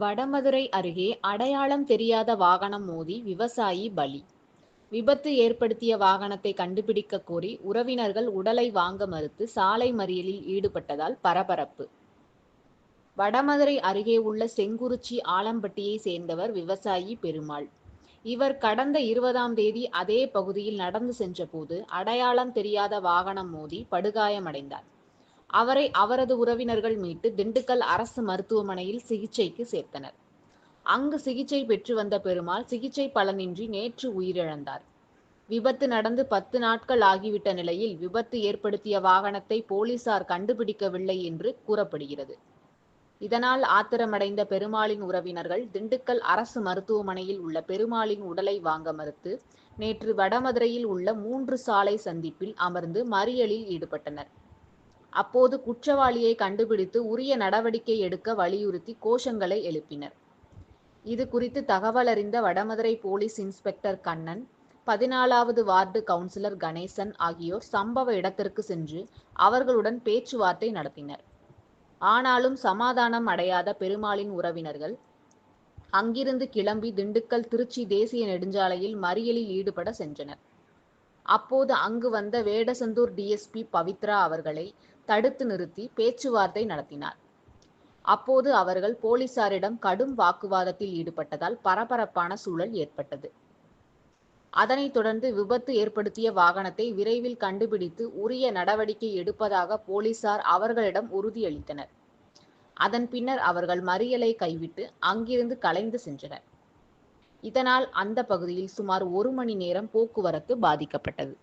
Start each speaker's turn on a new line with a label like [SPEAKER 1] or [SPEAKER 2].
[SPEAKER 1] வடமதுரை அருகே அடையாளம் தெரியாத வாகனம் மோதி விவசாயி பலி. விபத்து ஏற்படுத்திய வாகனத்தை கண்டுபிடிக்க கோரி உறவினர்கள் உடலை வாங்க மறுத்து சாலை மறியலில் ஈடுபட்டதால் பரபரப்பு. வடமதுரை அருகே உள்ள செங்குறிச்சி ஆலம்பட்டியை சேர்ந்தவர் விவசாயி பெருமாள். இவர் கடந்த இருபதாம் தேதி அதே பகுதியில் நடந்து சென்றபோது அடையாளம் தெரியாத வாகனம் மோதி படுகாயமடைந்தார். அவரை அவரது உறவினர்கள் மீட்டு திண்டுக்கல் அரசு மருத்துவமனையில் சிகிச்சைக்கு சேர்த்தனர். அங்கு சிகிச்சை பெற்று வந்த பெருமாள் சிகிச்சை பலனின்றி நேற்று உயிரிழந்தார். விபத்து நடந்து பத்து நாட்கள் ஆகிவிட்ட நிலையில் விபத்து ஏற்படுத்திய வாகனத்தை போலீசார் கண்டுபிடிக்கவில்லை என்று கூறப்படுகிறது. இதனால் ஆத்திரமடைந்த பெருமாளின் உறவினர்கள் திண்டுக்கல் அரசு மருத்துவமனையில் உள்ள பெருமாளின் உடலை வாங்க மறுத்து நேற்று வடமதுரையில் உள்ள மூன்று சாலை சந்திப்பில் அமர்ந்து மறியலில் ஈடுபட்டனர். அப்போது குற்றவாளியை கண்டுபிடித்து உரிய நடவடிக்கை எடுக்க வலியுறுத்தி கோஷங்களை எழுப்பினர். இது குறித்து தகவல் அறிந்த வடமதுரை போலீஸ் இன்ஸ்பெக்டர் கண்ணன் பதினாலாவது வார்டு கவுன்சிலர் கணேசன் ஆகியோர் சம்பவ இடத்திற்கு சென்று அவர்களுடன் பேச்சுவார்த்தை நடத்தினர். ஆனாலும் சமாதானம் அடையாத பெருமாளின் உறவினர்கள் அங்கிருந்து கிளம்பி திண்டுக்கல் திருச்சி தேசிய நெடுஞ்சாலையில் மறியலில் ஈடுபட சென்றனர். அப்போது அங்கு வந்த வேடசந்தூர் டிஎஸ்பி பவித்ரா அவர்களை தடுத்து நிறுத்தி பேச்சுவார்த்தை நடத்தினார். அப்போது அவர்கள் போலீசாரிடம் கடும் வாக்குவாதத்தில் ஈடுபட்டதால் பரபரப்பான சூழல் ஏற்பட்டது. அதனைத் தொடர்ந்து விபத்து ஏற்படுத்திய வாகனத்தை விரைவில் கண்டுபிடித்து உரிய நடவடிக்கை எடுப்பதாக போலீசார் அவர்களிடம் உறுதியளித்தனர். அதன் பின்னர் அவர்கள் மறியலை கைவிட்டு அங்கிருந்து கலைந்து சென்றனர். இதனால் அந்த பகுதியில் சுமார் ஒரு மணி நேரம் போக்குவரத்து பாதிக்கப்பட்டது.